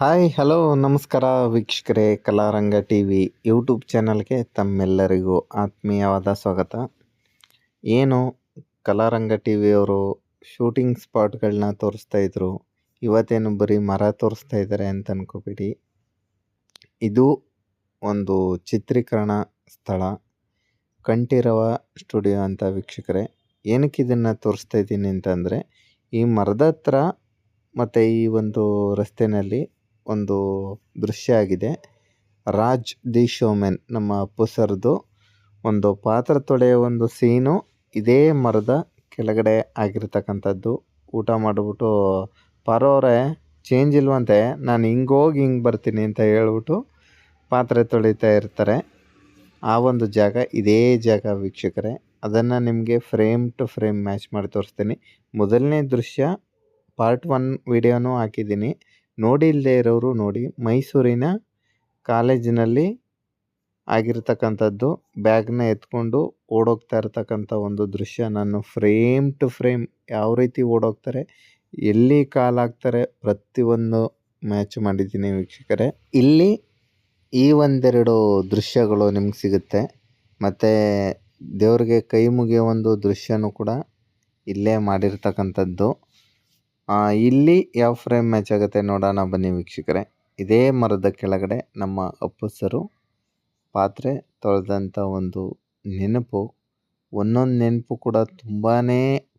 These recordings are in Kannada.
ಹಾಯ್, ಹಲೋ, ನಮಸ್ಕಾರ ವೀಕ್ಷಕರೇ, ಕಲಾರಂಗ ಟಿ ವಿ ಯೂಟ್ಯೂಬ್ ಚಾನಲ್ಗೆ ತಮ್ಮೆಲ್ಲರಿಗೂ ಆತ್ಮೀಯವಾದ ಸ್ವಾಗತ. ಏನು, ಕಲಾರಂಗ ಟಿ ವಿಯವರು ಶೂಟಿಂಗ್ ಸ್ಪಾಟ್ಗಳನ್ನ ತೋರಿಸ್ತಾ ಇದ್ರು. ಇವತ್ತೇನು ಬರೀ ಮರ ತೋರಿಸ್ತಾ ಇದ್ದಾರೆ ಅಂತ ಅನ್ಕೋಬೇಡಿ. ಇದು ಒಂದು ಚಿತ್ರೀಕರಣ ಸ್ಥಳ. ಕಂಠೀರವ ಸ್ಟುಡಿಯೋ ಅಂತ ವೀಕ್ಷಕರೇ. ಏನಕ್ಕೆ ಇದನ್ನು ತೋರಿಸ್ತಾ ಇದ್ದೀನಿ ಅಂತಂದರೆ, ಈ ಮರದ ಹತ್ರ ಮತ್ತು ಈ ಒಂದು ರಸ್ತೆಯಲ್ಲಿ ಒಂದು ದೃಶ್ಯ ಆಗಿದೆ. ರಾಜ್ ದಿ ಶೋಮೆನ್ ನಮ್ಮ ಅಪ್ಪು ಸರ್ದು ಒಂದು ಪಾತ್ರ ತೊಳೆಯೋ ಒಂದು ಸೀನು ಇದೇ ಮರದ ಕೆಳಗಡೆ ಆಗಿರ್ತಕ್ಕಂಥದ್ದು. ಊಟ ಮಾಡಿಬಿಟ್ಟು ಪರೋರೆ ಚೇಂಜ್ ಇಲ್ವಂತೆ? ನಾನು ಹಿಂಗೆ ಹೋಗಿ ಹಿಂಗೆ ಬರ್ತೀನಿ ಅಂತ ಹೇಳ್ಬಿಟ್ಟು ಪಾತ್ರೆ ತೊಳಿತಾ ಇರ್ತಾರೆ. ಆ ಒಂದು ಜಾಗ ಇದೇ ಜಾಗ ವೀಕ್ಷಕರೇ. ಅದನ್ನು ನಿಮಗೆ ಫ್ರೇಮ್ ಟು ಫ್ರೇಮ್ ಮ್ಯಾಚ್ ಮಾಡಿ ತೋರಿಸ್ತೀನಿ. ಮೊದಲನೇ ದೃಶ್ಯ ಪಾರ್ಟ್ ಒನ್ ವಿಡಿಯೋನೂ ಹಾಕಿದ್ದೀನಿ. ನೋಡಿಲ್ಲದೆ ಇರೋರು ನೋಡಿ ಮೈಸೂರಿನ ಕಾಲೇಜಿನಲ್ಲಿ ಆಗಿರ್ತಕ್ಕಂಥದ್ದು ಬ್ಯಾಗ್ನ ಎತ್ಕೊಂಡು ಓಡೋಗ್ತಾ ಇರ್ತಕ್ಕಂಥ ಒಂದು ದೃಶ್ಯ. ನಾನು ಫ್ರೇಮ್ ಟು ಫ್ರೇಮ್ ಯಾವ ರೀತಿ ಓಡೋಗ್ತಾರೆ, ಎಲ್ಲಿ ಕಾಲಾಗ್ತಾರೆ ಪ್ರತಿಯೊಂದು ಮ್ಯಾಚ್ ಮಾಡಿದ್ದೀನಿ ವೀಕ್ಷಕರೇ. ಇಲ್ಲಿ ಈ ಒಂದೆರಡು ದೃಶ್ಯಗಳು ನಿಮ್ಗೆ ಸಿಗುತ್ತೆ. ಮತ್ತು ದೇವ್ರಿಗೆ ಕೈ ಮುಗಿಯೋ ಒಂದು ದೃಶ್ಯನೂ ಕೂಡ ಇಲ್ಲೇ ಮಾಡಿರ್ತಕ್ಕಂಥದ್ದು. ಇಲ್ಲಿ ಯಾವ ಫ್ರೇಮ್ ಮ್ಯಾಚ್ ಆಗುತ್ತೆ ನೋಡೋಣ ಬನ್ನಿ ವೀಕ್ಷಕರೆ. ಇದೇ ಮರದ ಕೆಳಗಡೆ ನಮ್ಮ ಅಪ್ಪಸರು ಪಾತ್ರೆ ತೊಳೆದಂಥ ಒಂದು ನೆನಪು. ಒಂದೊಂದು ನೆನಪು ಕೂಡ ತುಂಬಾ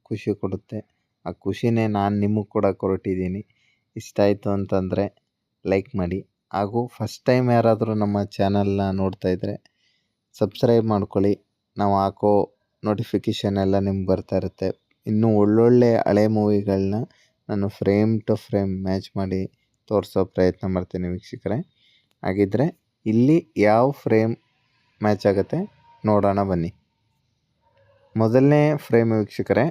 ಖುಷಿ ಕೊಡುತ್ತೆ. ಆ ಖುಷಿನೇ ನಾನು ನಿಮಗೆ ಕೂಡ ಕೊರಟಿದ್ದೀನಿ ಇಷ್ಟ ಆಯಿತು ಅಂತಂದರೆ ಲೈಕ್ ಮಾಡಿ. ಹಾಗೂ ಫಸ್ಟ್ ಟೈಮ್ ಯಾರಾದರೂ ನಮ್ಮ ಚಾನಲ್ನ ನೋಡ್ತಾ ಇದ್ದರೆ ಸಬ್ಸ್ಕ್ರೈಬ್ ಮಾಡ್ಕೊಳ್ಳಿ. ನಾವು ಹಾಕೋ ನೋಟಿಫಿಕೇಷನ್ ಎಲ್ಲ ನಿಮ್ಗೆ ಬರ್ತಾ ಇರುತ್ತೆ. ಇನ್ನೂ ಒಳ್ಳೊಳ್ಳೆ ಹಳೆ ಮೂವಿಗಳನ್ನ ನಾನು ಫ್ರೇಮ್ ಟು ಫ್ರೇಮ್ ಮ್ಯಾಚ್ ಮಾಡಿ ತೋರಿಸೋ ಪ್ರಯತ್ನ ಮಾಡ್ತೀನಿ ವೀಕ್ಷಕರೇ. ಹಾಗಿದ್ದರೆ ಇಲ್ಲಿ ಯಾವ ಫ್ರೇಮ್ ಮ್ಯಾಚ್ ಆಗುತ್ತೆ ನೋಡೋಣ ಬನ್ನಿ. ಮೊದಲನೇ ಫ್ರೇಮ್ ವೀಕ್ಷಕರೇ,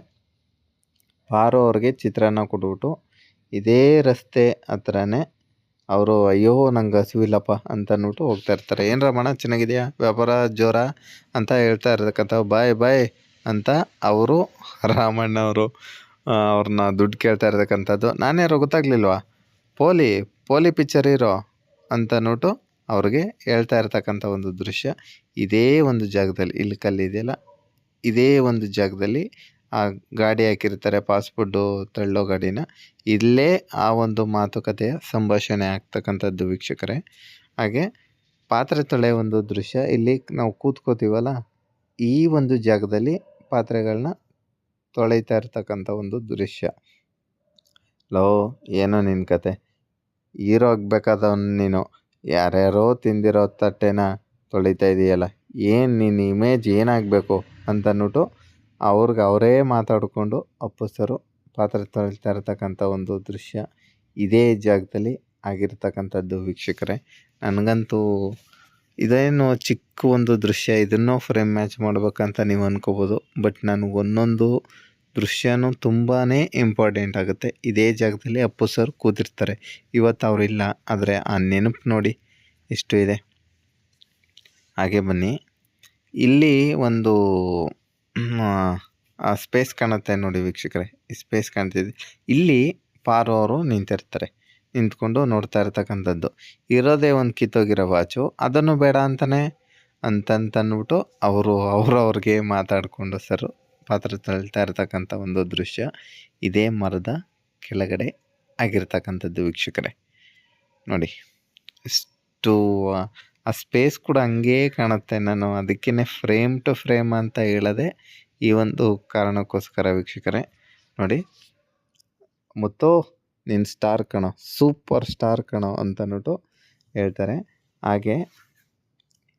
ಪಾರು ಅವ್ರಿಗೆ ಚಿತ್ರಾನ್ನ ಕೊಟ್ಬಿಟ್ಟು ಇದೇ ರಸ್ತೆ ಹತ್ರನೇ ಅವರು ಅಯ್ಯೋ ನಂಗೆ ಹಸಿವಿಲ್ಲಪ್ಪ ಅಂತ ಅಂದ್ಬಿಟ್ಟು ಹೋಗ್ತಾ ಇರ್ತಾರೆ. ಏನು ರಮಣ, ಚೆನ್ನಾಗಿದೆಯಾ? ವ್ಯಾಪಾರ ಜೋರ ಅಂತ ಹೇಳ್ತಾ ಇರ್ತಕ್ಕಂಥ ಬಾಯ್ ಬಾಯ್ ಅಂತ ಅವರು ರಾಮಣ್ಣವರು. ಅವ್ರನ್ನ ದುಡ್ಡು ಕೇಳ್ತಾ ಇರ್ತಕ್ಕಂಥದ್ದು. ನಾನ್ಯಾರೋ ಗೊತ್ತಾಗ್ಲಿಲ್ವಾ? ಪೋಲಿ ಪೋಲಿ ಪಿಚ್ಚರ್ ಇರೋ ಅಂತ ನೋಟು ಅವ್ರಿಗೆ ಹೇಳ್ತಾ ಇರತಕ್ಕಂಥ ಒಂದು ದೃಶ್ಯ. ಇದೇ ಒಂದು ಜಾಗದಲ್ಲಿ, ಇಲ್ಲಿ ಕಲ್ಲಿದೆಯಲ್ಲ ಇದೇ ಒಂದು ಜಾಗದಲ್ಲಿ ಆ ಗಾಡಿ ಹಾಕಿರ್ತಾರೆ, ಪಾಸ್ಪೋರ್ಟು ತಳ್ಳೋ ಗಾಡಿನ. ಇಲ್ಲೇ ಆ ಒಂದು ಮಾತುಕತೆಯ ಸಂಭಾಷಣೆ ಆಗ್ತಕ್ಕಂಥದ್ದು ವೀಕ್ಷಕರೇ. ಹಾಗೆ ಪಾತ್ರೆ ತೊಳೆ ಒಂದು ದೃಶ್ಯ. ಇಲ್ಲಿ ನಾವು ಕೂತ್ಕೋತೀವಲ್ಲ, ಈ ಒಂದು ಜಾಗದಲ್ಲಿ ಪಾತ್ರೆಗಳನ್ನ ತೊಳಿತಾ ಇರ್ತಕ್ಕಂಥ ಒಂದು ದೃಶ್ಯ. ಲೋ, ಏನೋ ನಿನ್ನ ಕತೆ? ಹೀರೋ ನೀನು. ಯಾರ್ಯಾರೋ ತಿಂದಿರೋ ತಟ್ಟೆನ ತೊಳಿತಾ ಇದೆಯಲ್ಲ. ಏನು ನಿನ್ನ ಇಮೇಜ್ ಏನಾಗಬೇಕು ಅಂತ ಅನ್ಬಿಟ್ಟು ಅವ್ರಿಗೆ ಅವರೇ ಮಾತಾಡಿಕೊಂಡು ಅಪ್ಪಸ್ತರು ಪಾತ್ರೆ ತೊಳಿತಾ ಇರ್ತಕ್ಕಂಥ ಒಂದು ದೃಶ್ಯ ಇದೇ ಜಾಗದಲ್ಲಿ ಆಗಿರ್ತಕ್ಕಂಥದ್ದು ವೀಕ್ಷಕರೇ. ನನಗಂತೂ ಇದೇನು ಚಿಕ್ಕ ಒಂದು ದೃಶ್ಯ, ಇದನ್ನು ಫ್ರೇಮ್ ಮ್ಯಾಚ್ ಮಾಡ್ಬೇಕಂತ ನೀವು ಅನ್ಕೋಬೋದು. ಬಟ್ ನನಗೆ ಒಂದೊಂದು ದೃಶ್ಯನೂ ತುಂಬಾ ಇಂಪಾರ್ಟೆಂಟ್ ಆಗುತ್ತೆ. ಇದೇ ಜಾಗದಲ್ಲಿ ಅಪ್ಪು ಸರ್ ಕೂತಿರ್ತಾರೆ. ಇವತ್ತು ಅವರಿಲ್ಲ ಆದರೆ ಆ ನೆನಪು ನೋಡಿ ಎಷ್ಟು ಇದೆ. ಹಾಗೆ ಬನ್ನಿ. ಇಲ್ಲಿ ಒಂದು ಸ್ಪೇಸ್ ಕಾಣುತ್ತೆ ನೋಡಿ ವೀಕ್ಷಕರೇ. ಸ್ಪೇಸ್ ಕಾಣ್ತಿದೆ ಇಲ್ಲಿ ಪಾರು ಅವರು ನಿಂತಿರ್ತಾರೆ. ನಿಂತ್ಕೊಂಡು ನೋಡ್ತಾ ಇರ್ತಕ್ಕಂಥದ್ದು. ಇರೋದೇ ಒಂದು ಕಿತ್ತೋಗಿರೋ ವಾಚು. ಅದನ್ನು ಬೇಡ ಅಂತಲೇ ಅಂತಂತಂದ್ಬಿಟ್ಟು ಅವರು ಅವರವ್ರಿಗೆ ಮಾತಾಡಿಕೊಂಡು ಸರ್ ಪಾತ್ರೆ ತಳ್ತಾ ಇರ್ತಕ್ಕಂಥ ಒಂದು ದೃಶ್ಯ ಇದೇ ಮರದ ಕೆಳಗಡೆ ಆಗಿರ್ತಕ್ಕಂಥದ್ದು ವೀಕ್ಷಕರೇ. ನೋಡಿ ಇಷ್ಟು ಆ, ಸ್ಪೇಸ್ ಕೂಡ ಹಂಗೇ ಕಾಣುತ್ತೆ ನಾನು ಅದಕ್ಕೇ ಫ್ರೇಮ್ ಟು ಫ್ರೇಮ್ ಅಂತ ಹೇಳದೆ ಈ ಒಂದು ಕಾರಣಕ್ಕೋಸ್ಕರ ವೀಕ್ಷಕರೇ. ನೋಡಿ ಮತ್ತು ನಿನ್ನ ಸ್ಟಾರ್ ಕಣೋ ಸೂಪರ್ ಸ್ಟಾರ್ ಕಣೋ ಅಂತ ಅನ್ಬಿಟ್ಟು ಹೇಳ್ತಾರೆ. ಹಾಗೆ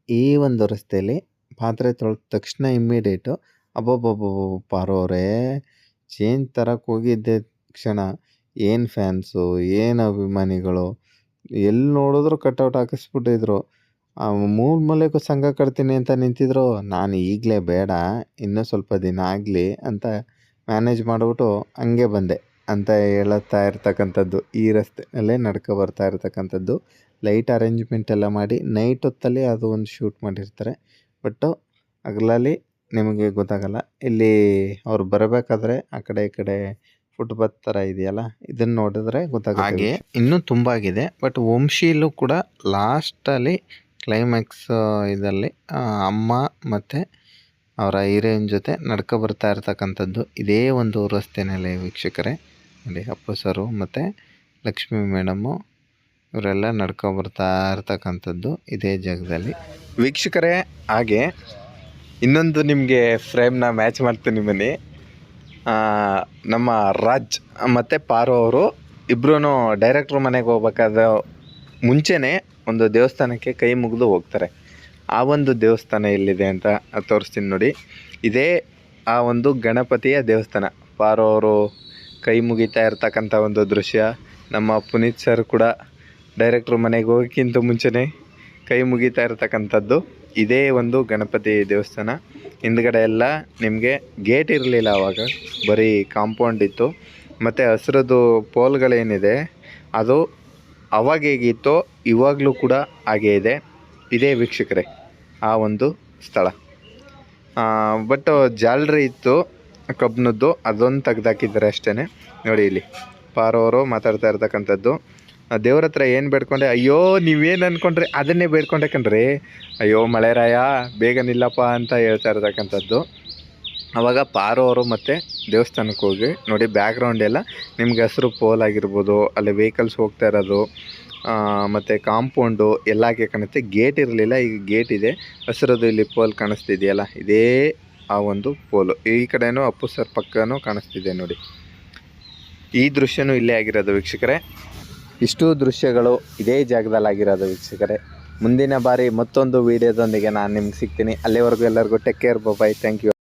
ಈ ಒಂದು ರಸ್ತೆಯಲ್ಲಿ ಪಾತ್ರೆ ತೊಳೆದ ತಕ್ಷಣ ಇಮ್ಮಿಡಿಯೇಟು ಅಬ್ಬಬ್ಬಬ್ಬ ಪಾರೋರೆ ಚೇಂಜ್ ತರಕ್ಕೆ ಹೋಗಿದ್ದೆ ಕ್ಷಣ. ಏನು ಫ್ಯಾನ್ಸು, ಏನು ಅಭಿಮಾನಿಗಳು? ಎಲ್ಲಿ ನೋಡಿದ್ರು ಕಟೌಟ್ ಹಾಕಿಸ್ಬಿಟ್ಟಿದ್ರು. ಮೂರು ಮೂಲೆಗೂ ಸಂಘ ಕಟ್ತೀನಿ ಅಂತ ನಿಂತಿದ್ರು. ನಾನು ಈಗಲೇ ಬೇಡ, ಇನ್ನೂ ಸ್ವಲ್ಪ ದಿನ ಆಗಲಿ ಅಂತ ಮ್ಯಾನೇಜ್ ಮಾಡಿಬಿಟ್ಟು ಹಂಗೆ ಬಂದೆ ಅಂತ ಹೇಳುತ್ತಾ ಇರ್ತಕ್ಕಂಥದ್ದು. ಈ ರಸ್ತೆಯಲ್ಲೇ ನಡ್ಕೊ ಬರ್ತಾ ಇರ್ತಕ್ಕಂಥದ್ದು. ಲೈಟ್ ಅರೇಂಜ್ಮೆಂಟ್ ಎಲ್ಲ ಮಾಡಿ, ನೈಟ್ ಹೊತ್ತಲ್ಲಿ ಅದು ಒಂದು ಶೂಟ್ ಮಾಡಿರ್ತಾರೆ. ಬಟ್ಟು ಹಗಲಲ್ಲಿ ನಿಮಗೆ ಗೊತ್ತಾಗಲ್ಲ. ಇಲ್ಲಿ ಅವ್ರು ಬರಬೇಕಾದ್ರೆ ಆ ಕಡೆ ಈ ಕಡೆ ಫುಟ್ಪಾತ್ ಥರ ಇದೆಯಲ್ಲ ಇದನ್ನು ನೋಡಿದ್ರೆ ಗೊತ್ತಾಗುತ್ತೆ ಹಾಗೆ ಇನ್ನೂ ತುಂಬ ಆಗಿದೆ. ಬಟ್ ವಂಶೀಲು ಕೂಡ ಲಾಸ್ಟಲ್ಲಿ ಕ್ಲೈಮ್ಯಾಕ್ಸ್ ಇದರಲ್ಲಿ ಅಮ್ಮ ಮತ್ತು ಅವರ ಹೀರೋಯಿನ್ ಜೊತೆ ನಡ್ಕೊ ಬರ್ತಾ ಇರ್ತಕ್ಕಂಥದ್ದು ಇದೇ ಒಂದು ರಸ್ತೆನಲ್ಲಿ ವೀಕ್ಷಕರೇ. ನೋಡಿ ಅಪ್ಪು ಸರು ಮತ್ತು ಲಕ್ಷ್ಮಿ ಮೇಡಮು ಇವರೆಲ್ಲ ನಡ್ಕೊ ಬರ್ತಾ ಇರ್ತಕ್ಕಂಥದ್ದು ಇದೇ ಜಾಗದಲ್ಲಿ. ವೀಕ್ಷಕರೇ ಹಾಗೆ ಇನ್ನೊಂದು ನಿಮಗೆ ಫ್ರೇಮ್ನ ಮ್ಯಾಚ್ ಮಾಡ್ತೀನಿ ಬನ್ನಿ. ನಮ್ಮ ರಾಜ್ ಮತ್ತು ಪಾರು ಅವರು ಇಬ್ಬರೂ ಡೈರೆಕ್ಟ್ರ್ ಮನೆಗೆ ಹೋಗ್ಬೇಕಾದ ಮುಂಚೆನೇ ಒಂದು ದೇವಸ್ಥಾನಕ್ಕೆ ಕೈ ಮುಗಿದು ಹೋಗ್ತಾರೆ. ಆ ಒಂದು ದೇವಸ್ಥಾನ ಎಲ್ಲಿದೆ ಅಂತ ತೋರಿಸ್ತೀನಿ ನೋಡಿ. ಇದೇ ಆ ಒಂದು ಗಣಪತಿಯ ದೇವಸ್ಥಾನ. ಪಾರು ಅವರು ಕೈ ಮುಗಿತಾ ಇರ್ತಕ್ಕಂಥ ಒಂದು ದೃಶ್ಯ. ನಮ್ಮ ಪುನೀತ್ ಸರ್ ಕೂಡ ಡೈರೆಕ್ಟ್ರ್ ಮನೆಗೆ ಹೋಗೋಕ್ಕಿಂತ ಮುಂಚೆನೇ ಕೈ ಮುಗಿತಾ ಇರ್ತಕ್ಕಂಥದ್ದು. ಇದೇ ಒಂದು ಗಣಪತಿ ದೇವಸ್ಥಾನ. ಹಿಂದ್ಗಡೆ ಎಲ್ಲ ನಿಮಗೆ ಗೇಟ್ ಇರಲಿಲ್ಲ ಆವಾಗ ಬರೀ ಕಾಂಪೌಂಡ್ ಇತ್ತು. ಮತ್ತು ಹಸ್ರದ್ದು ಪೋಲ್ಗಳೇನಿದೆ, ಅದು ಅವಾಗ ಹೇಗಿತ್ತೋ ಇವಾಗಲೂ ಕೂಡ ಹಾಗೇ ಇದೆ. ಇದೇ ವೀಕ್ಷಕರೇ, ಆ ಒಂದು ಸ್ಥಳ. ಬಟ್ ಜಾಲರಿ ಇತ್ತು ಕಬ್ಬಿಣದ್ದು ಅದೊಂದು ತೆಗ್ದಾಕಿದ್ದಾರೆ ಅಷ್ಟೇ ನೋಡಿ ಇಲ್ಲಿ, ಪಾರೋರು ಮಾತಾಡ್ತಾ ಇರ್ತಕ್ಕಂಥದ್ದು. ದೇವ್ರ ಹತ್ರ ಏನು ಬೇಡ್ಕೊಂಡೆ? ಅಯ್ಯೋ, ನೀವೇನು ಅಂದ್ಕೊಂಡ್ರೆ ಅದನ್ನೇ ಬೇಡ್ಕೊಂಡೆ ಕಣ್ರಿ. ಅಯ್ಯೋ, ಮಳೆರಾಯ, ಬೇಗ ನಿಲ್ಲಪ್ಪ ಅಂತ ಹೇಳ್ತಾ ಇರತಕ್ಕಂಥದ್ದು. ಅವಾಗ ಪಾರೋ ಅವರು ಮತ್ತೆ ದೇವಸ್ಥಾನಕ್ಕೆ ಹೋಗಿ, ನೋಡಿ ಬ್ಯಾಕ್ಗ್ರೌಂಡ್ ಎಲ್ಲ, ನಿಮ್ಗೆ ಹಸಿರು ಪೋಲ್ ಆಗಿರ್ಬೋದು, ಅಲ್ಲಿ ವೆಹಿಕಲ್ಸ್ ಹೋಗ್ತಾ ಇರೋದು ಮತ್ತು ಕಾಂಪೌಂಡು ಎಲ್ಲಾಗೆ ಕಾಣುತ್ತೆ. ಗೇಟ್ ಇರಲಿಲ್ಲ, ಈಗ ಗೇಟ್ ಇದೆ. ಹಸಿರದು ಇಲ್ಲಿ ಪೋಲ್ ಕಾಣಿಸ್ತಿದೆಯಲ್ಲ, ಇದೇ ಆ ಒಂದು ಪೋಲು. ಈ ಕಡೆನೂ ಅಪ್ಪು ಸರ್ ಪಕ್ಕನೂ ಕಾಣಿಸ್ತಿದೆ ನೋಡಿ. ಈ ದೃಶ್ಯನೂ ಇಲ್ಲೇ ಆಗಿರೋದು, ವೀಕ್ಷಕರೇ. ಇಷ್ಟು ದೃಶ್ಯಗಳು ಇದೇ ಜಾಗದಲ್ಲಿ ಆಗಿರೋದು ವೀಕ್ಷಕರೇ. ಮುಂದಿನ ಬಾರಿ ಮತ್ತೊಂದು ವಿಡಿಯೋದೊಂದಿಗೆ ನಾನು ನಿಮ್ಗೆ ಸಿಗ್ತೀನಿ. ಅಲ್ಲಿವರೆಗೂ ಎಲ್ಲರಿಗೂ take care bye thank you